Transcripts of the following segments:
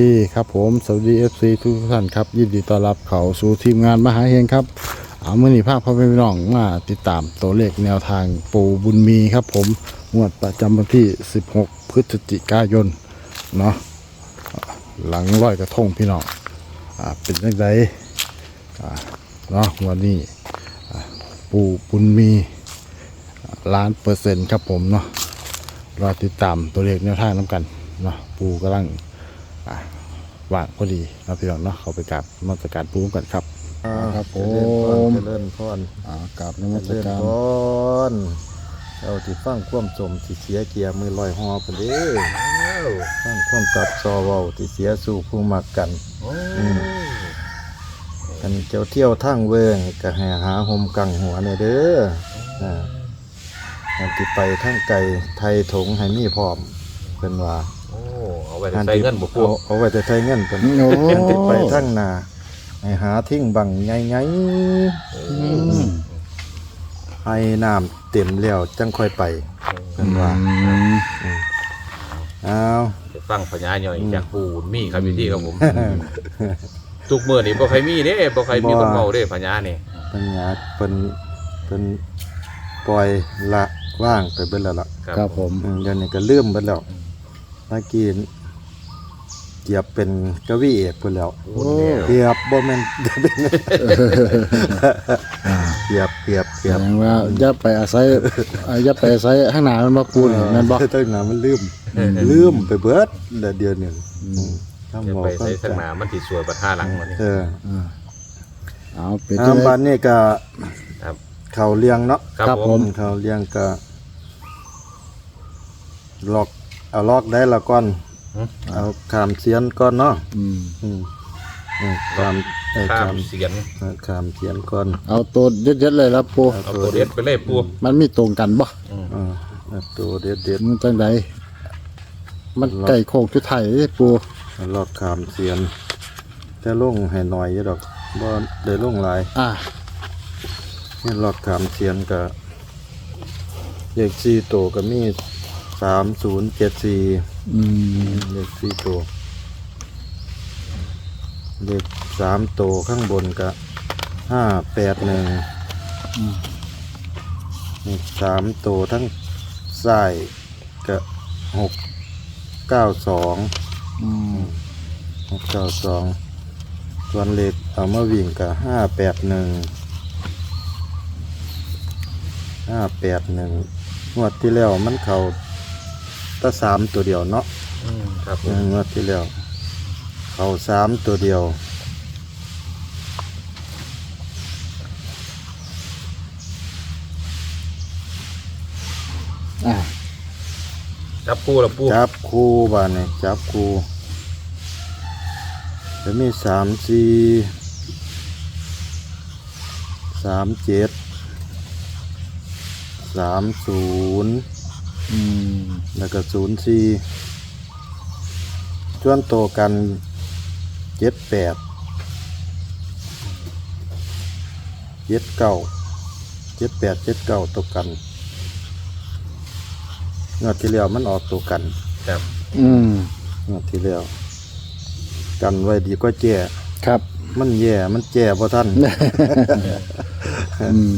ดีครับผมสวัสดีเอฟซีทุกท่านครับ ยินดีต้อนรับเขาสู่ทีมงานมหาเฮงครับเอามื่อนี้ภาพพ่อแม่พี่น้องมาติดตามตัวเลขแนวทางปูบุญมีครับผมงวดประจำวันที่ 16 พฤศจิกายนเนาะหลังร้อยกระทงพี่น้องอ่าเป็นยังไงอ่าเนาะวันนี้อ่าปูบุญมีล้านเปอร์เซ็นต์ครับผมเนาะรอติดตามตัวเลขแนวทางน้ำกันเนาะปูกำลัง ว่างพอดีนะพี่น้องเนาะเขาไปกราบนมัสการปูกันครับครับผเจมริญพรอ่ากราบนมัเจสริญการพรเอาที่ฟังความสมที่เสียเกียร์มือลอยหอไปเด้อฟังความกับซอเว้าที่เสียสู่ผู้มักกันอืมกันเจ้าเที่ยวทางเวิงก็ให้หาหมกังหัวเนี่ยเด้ออ่าอันที่ไปทางไกลไทยถงให้มีพร้อมเป็นว่า โอ้เอาไว้ใส่เงินบ่พวเอากเอาไว้แต่ใช้เงินเป็นโอ้เป็นติดไปทั้งนาให้หาทิ้งบังไงไงให้น้ำเต็มแล้วจังค่อยไปเป็นว่าเอาไปฟังพญาย่อยจากปู่มีครับพี่ที่ครับผมทุกมื้อนี่บ่ใครมีเด้บ่ใครมีคนเมาเด้พญานี่ปัญญาเป็นเป็นปล่อยละว่างไปเบิดแล้วล่ะ ครับผม อืมเดี๋ยวนี้ก็ลืมเบิดแล้วเมื่อกี้ เกียบเป็นกวีเอกเพิ่นแล้วโอ้ เกียบบ่แม่น เกียบเกียบเกีแสยบดงว่าอย่าไปอาศัยอ่าอย่าไปอาศัยข้างหน้ามันบ่ปูนแม่นบ่ตั้งนานมันลืมลืมไปเบิดเดี๋ยวเดียวหนึ่งข้ามอย่าหมอไปข้าใส่มสักหนามันสิสวยบัดท่าหลังมันนี่เออเอาเป็นอาจังบ้าได๋นนี่ก็ครับเขาเลี้ยงเนาะครับครับผผม ม เขาเลี้ยงก็ลอกเอาลอกได้ละก่อน เอาขามเสียนก่อนเนาะขามเอ้ขาขามเสียนขามเสียนก่อนเอาตัวเด็ดๆเลยครับปูเอาตัวเด็ดไปเลยปูมันมีตรงกันบ่ตัวเด็ดๆมันจังไดมันไก่โคกจุดไทยเด้ปูๆอบขามเสียนจะลงให้หน่อยยู่ดอกบ่ได้ลงหลายอ่านี่ลอบขามเสียนก็เลข4ตัวก็มีสามศูนย์เจ็ดสี่ อืมเลขสี่ตัว เลขสามตัวข้างบนก็ห้าแปดหนึ่งเลขสามตัวทั้งซ้ายก็หกเก้าสองอืมหกเก้าสองส่วนเลขเอามาวิ่งก็ห้าแปดหนึ่งห้าแปดหนึ่งงวดที่แล้วมันเขา ตั้สามตัวเดียวเนาะอืมครับผเอมองวดที่แล้วเขาสามตัวเดียว อ่าจับปู่ละปู่จับคู่บ้านเนี่ยจับคู่จะมีสามสี่สามเจ็ดสามศูนย์ อืมแล้วก็ศูนย์สี่ส่วนโตวกันเจ็ดแปดเจ็ดเก้าเจ็ดแปดเจ็ดเก้าตัวกันงวดที่แล้วมันออกตัวกันครับอืมงวดที่แล้วกันไว้ดีก็แจ้ครับ มันแย่มันแจ้พอท่าน อืม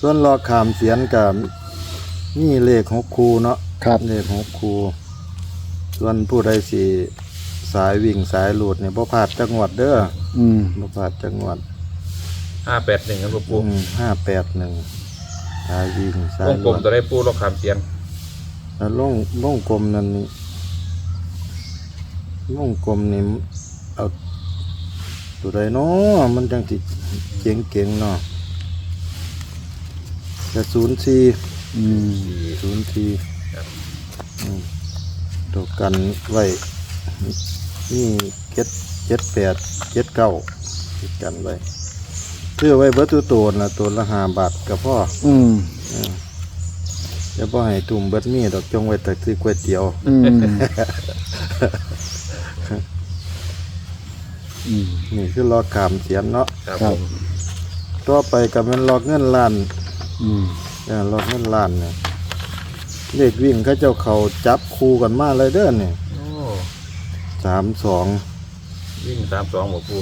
ส่วนรอขามเสียนกับ นี่เลขหกคูเนาะครับ เลขหกคูส่วนผู้ใดสิสายวิ่งสายหลุดเนี่ยบ่พลาดจังหวัดเด้ออืมบ่พลาดจังหวัด581ครับปู่ห้าแปดหนึ่งสายวิ่งสายวงหกลุลมดตัวได้ปู่ลอกขามเสียนแล้วลงลงกลมนั่นนี่ลงกลมนี่เอาตัวใดเนาะมันจังสิเก่งเก่งๆเนาะจะศูนย์สี่ อืมศูนย์สี่ครับ อืมตัวกันไว้นี่เจ็ดเจ็ดแปดเจ็ดเก้าติดกันไว้เพื่อไว้เบิดตัวตัวนะตัวละห้าบาทกับพ่ออืมจะพ่อให้ตุ่มเบิดมีดอกจงไว้แต่ซื้อก๋วยเตี๋ยว อืมอืมนี่คือลอกขามเสียนเนาะครับครัผบมต่อไปกับมันลอกเงินล้าน อืม เออลอกเงินล้านเนี่ยเลขวิ่งเขาเจ้าเขาจับคู่กันมาเลยเด้อเนี่ยโอ้สามสองวิ่งสามสองบอกปู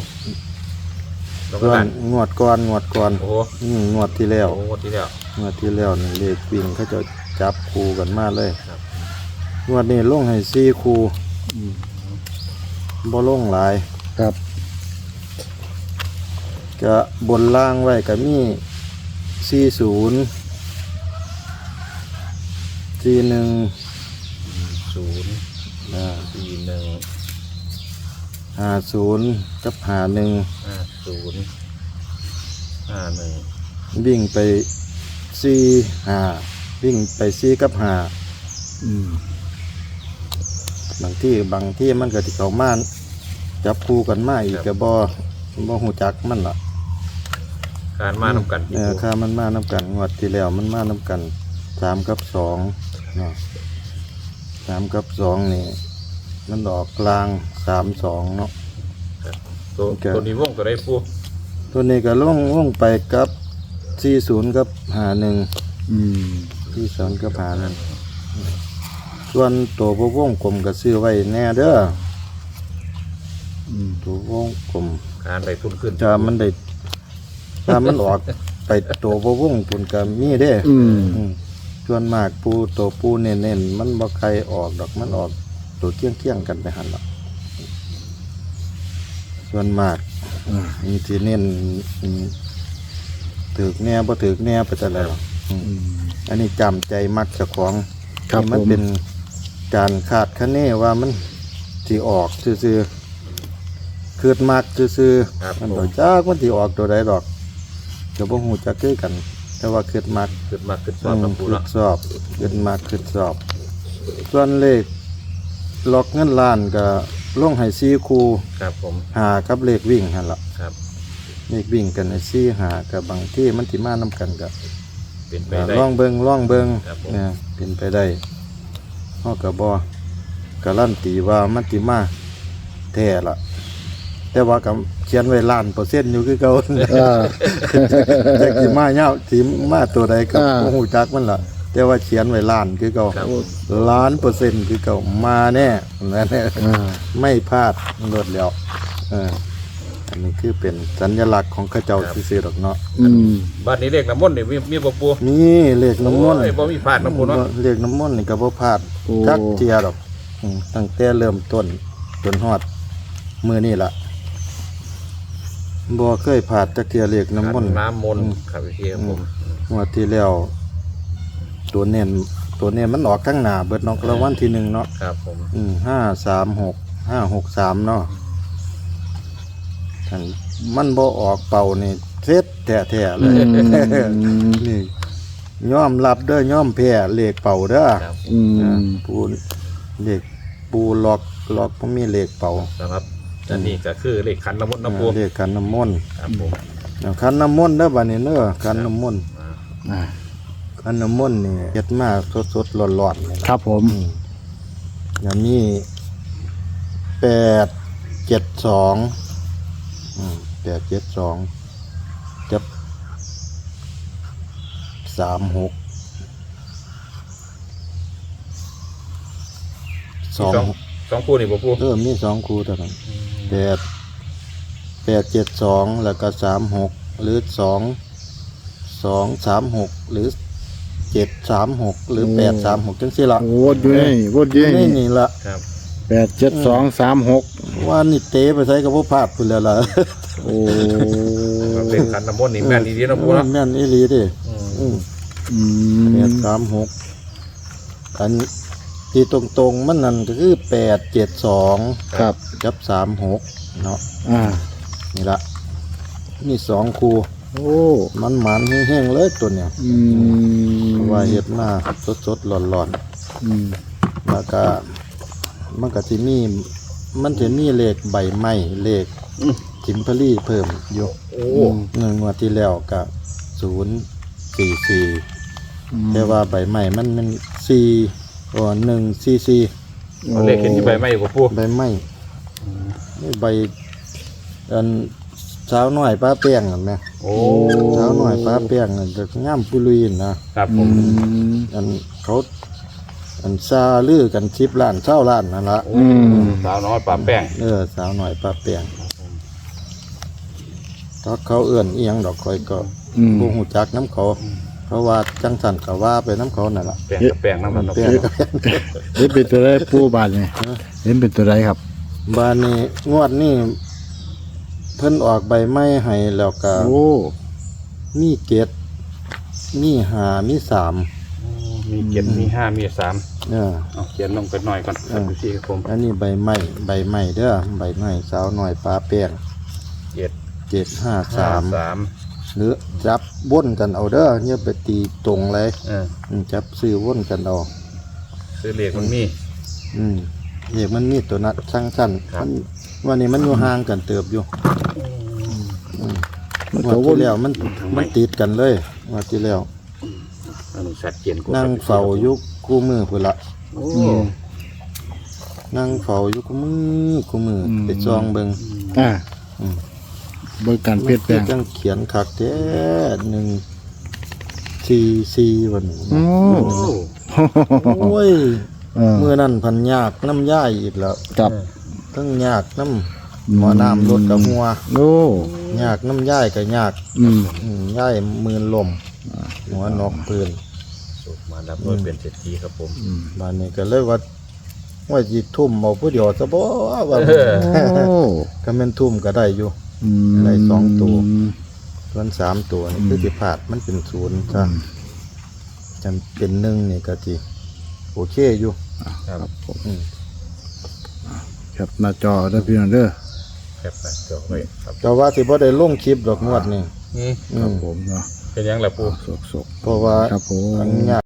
แล้วก็ส่วนั่นนงวดก่อนงวดก่อนโอ้โหอืมงวดที่แล้ว โอ้โหที่แล้ว งวดที่แล้วนี่เลขวิ่งเขาจะจับคูกันมาเลยครับ งวดนี้ลงให้สี่คูอืมบ่ลงหลาย ครับ ก็บนล่างไว้ก็มีสี่ศูนย์ สี่หนึ่งศูนย์สี่หนึ่งห้าศูนย์กับห้าหนึ่งห้าศูนย์ห้าหนึ่งวิ่งไปสี่ห้าวิ่งไปสี่กับห้าอืมบางที่บางที่มันก็ที่เขามาจับคู่กันมาอีกก็บ่บ่หูจักมันล่ะการมานำกันเออค่ามันมาน้ำกันงวดที่แล้วมันมาน้ำกัน สามกับสองเนาะสามกับสองนี่มันดอกกลางสามสองเนาะ ตัวครับ ตัวนี้วงตัวได้ปูตัวนี้ก็ล่งล่งไปกับสี่ศูนย์กับหาหนึ่งอืมที่ศูนย์กับหาหนึ่งส่วนตัวพวกวงกลมก็ซื้อไว้แน่เด้ออืมตัววงกลมการได้ทุนขึ้นถ้ามันได้ถ้ามันออกไปตัวพวกวงปุ่นก็มีเด้ อืมอืม ส่วนมากปูตัวปูเน้นๆมันบ่ใครออกดอกมันออกตัวเที่ยงเที่ยงๆกันไปหันละส่วนมากอ่ามีที่เน้นอืมถือกแน่บ่ถือกแน่ไปแต่แล้วอืมอืมอันนี้จำใจมักเจ้าของครับนี่มันผมเป็นการคาดคะเนว่ามันที่ออกซื่อๆคืดมักซื่อครับๆมันผบ่มจักมันที่ออกตัวใดดอกก็บ่ฮู้จักคือกัน แต่ว่าคืดมักขึ้นมาขึ้นสอบกับปูขึ้เนาะนสอบขึ้นมาขึ้นสอบ ส่วนเลขล็อกเงินล้านก็ลงให้ซีคูครับผมหากับเลขวิ่งหั่นล่ะครับ เลขวิ่งกันในซีหากับบางที่มันสิมานํกันก็ เป็นไปก็ได้ ล่องเบิงล่องเบิงครับผม เนี่ยเป็นไปได้เฮาก็บ่การันตีว่ามันสิมาแท้ล่ะ แต่ว่าก็เขียนไว้ล้านเปอร์เซ็นต์อยู่คือเก่าอ่าจักสิมาเงาสิมาตัวใดก็อ่า บ่ฮู้จักมันล่ะ แต่ว่าเขียนไว้ล้านคือเก่าครับล้านเปอร์เซ็นต์คือเก่ามาแน่นั่นแหละอ่าไม่พลาดรวดแล้วเอออันนี้คือเป็นสัญลักษณ์ของเข้าเจ้าซื่อๆดอกเนาะอืมบ้านนี้เลขน้ำมนต์นี่มีมีบ่ปูนี่เลขน้ำมนต์ โอ้ยบ่มีพลาดน้ำปูเนาะเลขน้ำมนต์นี่ก็บ่พลาดโอ้จักเจียดอกอืมตั้งแต่เริ่มต้นจนฮอดมื้อนี้ล่ะ บ่เคยพลาดจักเทียเลขน้ำมนต์ น้ำมนต์ครับพี่ครับผมงวดที่แล้วตัวเน้นตัวเน้นมันออกข้างหน้าเบิดเนอกรางวัลที่หนึ่งเนาะครับผมอืมห้าสามหกห้าหกสามเนาะท่านมันบ่ออกเป่านี่เท็ดแท้ๆเลยอืมนี่ย่อมรับเด้อย่อมแพ้เลขเป่าเด้อครับอือ่ามปูเลขปูล็อกล็อกบ่มีเลขเป่านะครับ อันนี้ก็คือเลขขันน้ำมนต์น้ำปูเลขขันน้ำมนต์ครับผมเอาขันน้ำมนต์เด้อบัดนี้เด้อขันน้ำมนต์อ่าอ่าขันน้ำมนต์นี่เฮ็ดมาสดๆร้อนๆเลยนะครับผมอืมอย่างนี้แปดเจ็ดสองอืมแปดเจ็ดสองจะสามหกสองสองสองปูนี่บ่ปูเออมีสองคู่เท่านั้น แปดแปดเจ็ดสองแล้วก็สามหกหรือสองสองสามหกหรือเจ็ดสามหกหรือแปดสามหกจังสิละโอ้วดอยู่นี่วดอยู่นี่นี่นี่ละครับแปดเจ็ดสองสามหกว่านี่เตะไปใช้กับพวกพลาดไปแล้วล่ะโอ้เลขขันน้ำมนต์นี่แม่นดีๆนะปูเนาะแม่นอีหลีดิอืมอืมอืมแปดสามหกอัน ที่ตรงๆมันนั่นก็คือแปดเจ็ดสองครับ กับสามหกเนาะอ่า นี่ละนี่สองคู่โอ้ มันหมันแห้งๆเลยตัวเนี้ยอืมเพราะว่าเห็ดมาสดๆร้อนอืมๆแล้วก็มันก็จะมีมันจะมีเลขใบไม้เลขจิมพลีเพิ่มอยู่โอ้หนึ่งงวันที่แล้วก็ศูนย์สี่สี่ อืมแต่ว่าใบไม้มันมันสี่ อ๋อหนึ่งสี่สี่เอาเลขเห็นที่ใบไม้บ่ปูใบไม้นี่ใบอันสาวน้อยป้าแป้งนั่นไหมโอ้สาวน้อยป้าแป้งนั่นจะงามปุลุยนนะครับผอืมมอันเขาอันซาลือกันชิบล้านเช่าล้านนั่นละโอ้สาวน้อยปลาแป้งเออสาวหน่อยป้าเปียงถ้าเขาเอื้อนเอียงดอกคอยก็อืมบ่ฮู้จักน้ำเขา เพราะว่าจังสันก็ว่าไปน้ำเขานั่นล่ะแป้งกับแป้งน้ำมันเปียงก็แป้งเห็นเป็นตัวไรปูบานเนี่ยเห็นเป็นตัวไรครับ บานนี้งวดนี้เพิ่นออกใบไม้ให้แล้วก็โอ้มีเกตมีหามีสามมีเจ็ดมีห้ามีสามเออเอาเขียนลงกันหน่อยก่อนครับพี่ครับผมอันนี้ใบไม้ใบไม้เด้อใบไม้สาวหน่อยป้าแป้งเจ็ดเจ็ดห้าห้าสามสาม หรือจับว่นกันเอาเด้อเนี่ยไปตีตรงเลยเอออืมจับซื้อว่นกันเอาซื้อเลขมันมี อืมเอกมันมีตัวนัดช่างสั้นครับ มันวันนี้มันอยู่ห่างกันเติบอยู่มันงวันตัววที่นแล้วมันมันติดกันเลยงวันที่แล้วอันนี้ชัดเจนกว่านั่งเฝ้าอยุคคู่มือพุ่นละ โอ้นั่งเฝ้าอยุคคู่มือคู่มืออไปจองเบิงอ่าอืมเบิกการเปลี่ยนแปลงจังเขียนคักแท้หนึ่งสี่สี่วันนี้โอ้โอ้โอ้ยเออเมื่อนั้นพันยากน้ำย่ายอีกแล้วกับทั้งยากน้ำหมอน้ำรถกับหัวโอ้ยากน้ำย่ายกับยากอืมอืมย่ายมือนลมหัวนอกปืนสุกมารับด้วยเป็นเศรษฐีครับผมอืมบ้านนี้ก็เลยว่าว่าจิทุ่มเอาผู้เดียวซะบ่ว่าเออโอ้ก็แม่นทุ่มก็ได้อยู่อื มได้สองตัว ส่วนสามตัวนี่คือสิพลาดมันเป็นศูนย์ซะจำเป็นหนึ่งนี่ก็สิโอเคอยู่ครับผมอืมแคปหน้าจอได้อพี่น้องเด้อแคปหน้าจอไว้ครับแต่ว่าสิบ่ได้ลงคลิปดอกงวดนี่อืม อืครับมผมเนาะเป็นยังล่ะปู สกสกเพราะว่าครับผม ทั้งยาก